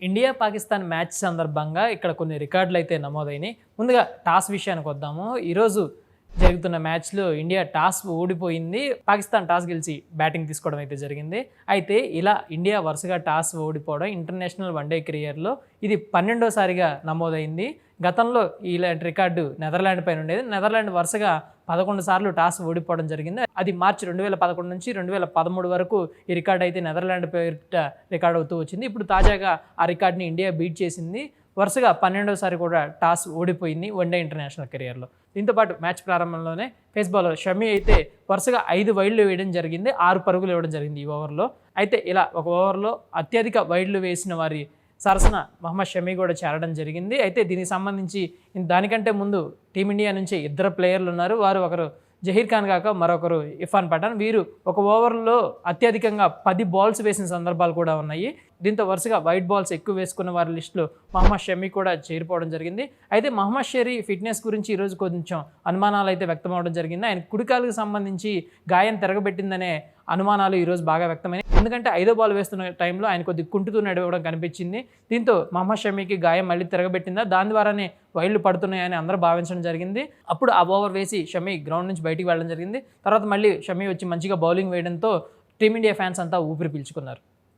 India Pakistan match సందర్భంగా ఇక్కడ కొన్ని రికార్డులు అయితే నమోదైనాయి. ముందుగా టాస్ విషయానికి వద్దాము. ఈరోజు జరుగుతున్న మ్యాచ్లో ఇండియా టాస్ ఓడిపోయింది. పాకిస్తాన్ టాస్ గెలిచి బ్యాటింగ్ తీసుకోవడం అయితే జరిగింది. అయితే ఇలా ఇండియా వరుసగా టాస్ ఓడిపోవడం ఇంటర్నేషనల్ వన్డే కెరియర్లో ఇది పన్నెండోసారిగా నమోదైంది. గతంలో ఇలాంటి రికార్డు నెదర్లాండ్ పైన ఉండేది. నెదర్లాండ్ వరుసగా పదకొండు సార్లు టాస్ ఓడిపోవడం జరిగింది. అది మార్చి రెండు వేల పదకొండు నుంచి రెండు వేల పదమూడు వరకు ఈ రికార్డు అయితే నెదర్లాండ్ పేరిట రికార్డ్ అవుతూ వచ్చింది. ఇప్పుడు తాజాగా ఆ రికార్డుని ఇండియా బీట్ చేసింది. వరుసగా పన్నెండోసారి కూడా టాస్ ఓడిపోయింది వన్డే ఇంటర్నేషనల్ కెరియర్లో. దీంతోపాటు మ్యాచ్ ప్రారంభంలోనే పేస్ బౌలర్ షమి అయితే వరుసగా ఐదు వైడ్లు వేయడం జరిగింది ఆరు పరుగులు ఇవ్వడం జరిగింది ఈ ఓవర్లో. అయితే ఇలా ఒక ఓవర్లో అత్యధిక వైడ్లు వేసిన వారి సరసన మహమ్మద్ షమి కూడా చేరడం జరిగింది. అయితే దీనికి సంబంధించి దానికంటే ముందు టీమిండియా నుంచి ఇద్దరు ప్లేయర్లు ఉన్నారు. వారు ఒకరు జహీర్ ఖాన్ కాక మరొకరు ఇర్ఫాన్ పఠాన్. వీరు ఒక ఓవర్లో అత్యధికంగా పది బాల్స్ వేసిన సందర్భాలు కూడా ఉన్నాయి. దీంతో వరుసగా వైట్ బాల్స్ ఎక్కువ వేసుకున్న వారి లిస్టులో మహమ్మద్ షమి కూడా చేరిపోవడం జరిగింది. అయితే మహమ్మద్ షరీ ఫిట్నెస్ గురించి ఈరోజు కొంచెం అనుమానాలు అయితే వ్యక్తమవడం జరిగింది. ఆయన కుడికాలకు సంబంధించి గాయం తిరగబెట్టిందనే అనుమానాలు ఈరోజు బాగా వ్యక్తమైనాయి. ఎందుకంటే ఐదో బాల్ వేస్తున్న టైంలో ఆయన కొద్ది కుంటుతూ నడవడం కనిపించింది. దీంతో మహమ్మద్ షమీకి గాయం మళ్ళీ తిరగబెట్టిందా? దాని ద్వారానే వైర్లు పడుతున్నాయని అందరూ భావించడం జరిగింది. అప్పుడు ఆ ఓవర్ వేసి షమీ గ్రౌండ్ నుంచి బయటికి వెళ్ళడం జరిగింది. తర్వాత మళ్ళీ షమీ వచ్చి మంచిగా బౌలింగ్ వేయడంతో టీమిండియా ఫ్యాన్స్ అంతా ఊపిరి పీల్చుకున్నారు.